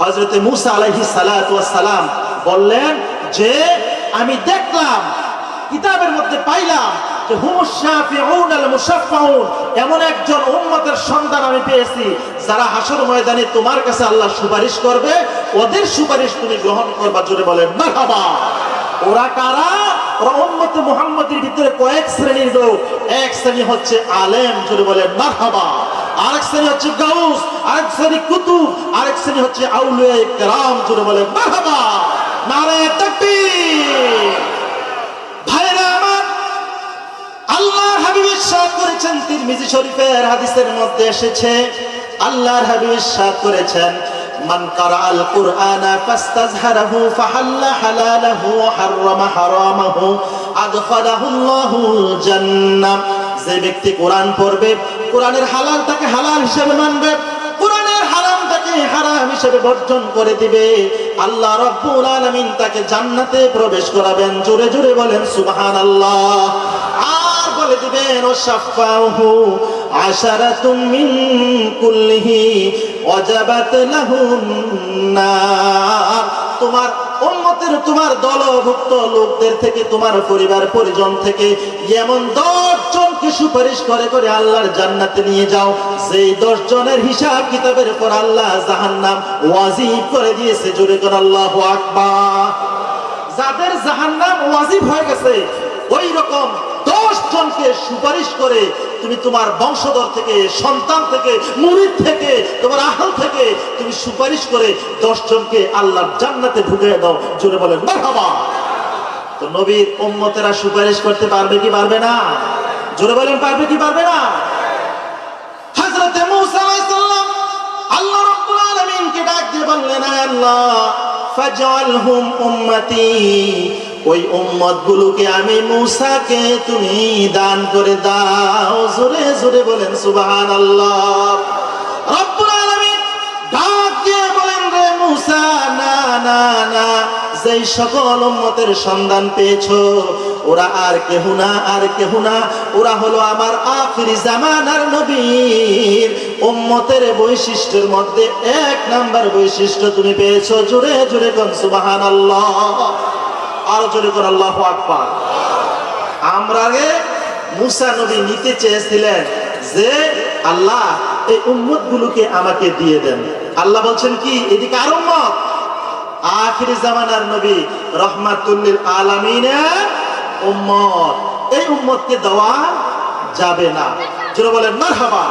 হজরতে মুসা আলাইহি সালাম বললেন যে, আমি দেখলাম, কিতাবের মধ্যে পাইলাম যে এমন একজন আমি পেয়েছি, যারা হাসর ময়দানে তোমার কাছে আল্লাহ সুপারিশ করবে, ওদের সুপারিশ তুমি গ্রহণ করবা জোরে বলেন, মারহাবা। ওরা কারা? ওরা উম্মতে মুহাম্মদের ভিতরে কয়েক শ্রেণির লোক, এক শ্রেণি হচ্ছে আলেম, জোরে বলেন, মারহাবা। আরেক শ্রেণি হচ্ছে গাউস, আরেক শ্রেণি কুতুব, আরেক শ্রেণি হচ্ছে আউলিয়া কেরাম, জোরে বলেন মারহাবা। নারে ভাইরা আমার ইরশাদ করেছেন তিরমিজি শরীফের হাদিসের মধ্যে এসেছে, আল্লাহর হাবিব ইরশাদ করেছেন, মান কারাআল কুরআনা ফাস্তাজহারাহু ফাহাল্লা হালালাহু ওয়া হারামাহু আদখালাহু আল্লাহুল জান্নাহ। যে ব্যক্তি কোরআন পড়বে, কোরআনের হালাল তাকে হালাল হিসেবে মানবে, কোরআনের হারামটাকে হারাম হিসেবে বর্জন করে দিবে। আল্লাহ রব্বুল আলামিন তাকে জান্নাতে প্রবেশ করাবেন, জোরে জোরে বলেন, সুবহানাল্লাহ। আর বলে দিবেন, ও সাফাহু আশারাতুম মিন কুল্লিহি ওয়াজাবাত লাহুন তোমার উম্মতের, তোমার দলভুক্ত লোকদের থেকে, তোমার পরিবার পরিজন থেকে এমন দশ জনকে সুপারিশ করে করে আল্লাহর জান্নাতে নিয়ে যাও। সেই দশ জনের হিসাব কিতাবের পর আল্লাহ জাহান্নাম ওয়াজিব করে দিয়েছে, জোরে করে আল্লাহ আকবার। যাদের জাহান্নাম ওয়াজিব হয়ে গেছে ওই রকম দশ জনকে সুপারিশ করে তুমি তোমার বংশধর থেকে, সন্তান থেকে, মুরিদ থেকে, তোমার আহল থেকে তুমি সুপারিশ করে দশ জনকে আল্লাহর জান্নাতে ঢুকিয়ে দাও। জোরে বলেন বাবা তো নবীর উম্মতেরা সুপারিশ করতে পারবে কি পারবে না? জোরে বলেন, পারবে কি পারবে না? হযরতে মূসা আলাইহিস সালাম আল্লাহ রাব্বুল আলামিনকে ডাক দিয়ে বললেন আল্লাহ, ফাজআলহুম উম্মতি ওই উম্মত গুলোকে আমি মূসাকে তুমি দান করে দাও। জোরে জোরে বলেন সুবাহান আল্লাহ ডাক বলেন রে মূসা, না না না, যেই সকল উম্মতের সন্ধান পেয়েছ, ওরা আর কেহু না, আর কেহু না, ওরা হলো আমার আখিরি জামানার নবীর। উম্মতের বৈশিষ্ট্যের মধ্যে এক নাম্বার বৈশিষ্ট্য তুমি পেয়েছ। জুড়ে জুড়ে কোন সুবহানাল্লাহ। আর জোরে কোন আল্লাহু আকবার। আমরা আগে মুসা নবী নিতে চেয়েছিলেন যে, আল্লাহ, এই উম্মত গুলোকে আমাকে দিয়ে দেন। আল্লাহ বলছেন কি, এদিকে আর উম্মত? আখিরি জামানার নবী রহমাতুল্লিল আলামিনের উম্মত। এই উম্মতকে দেওয়া যাবে না। যারা বলেন, মারহাবা।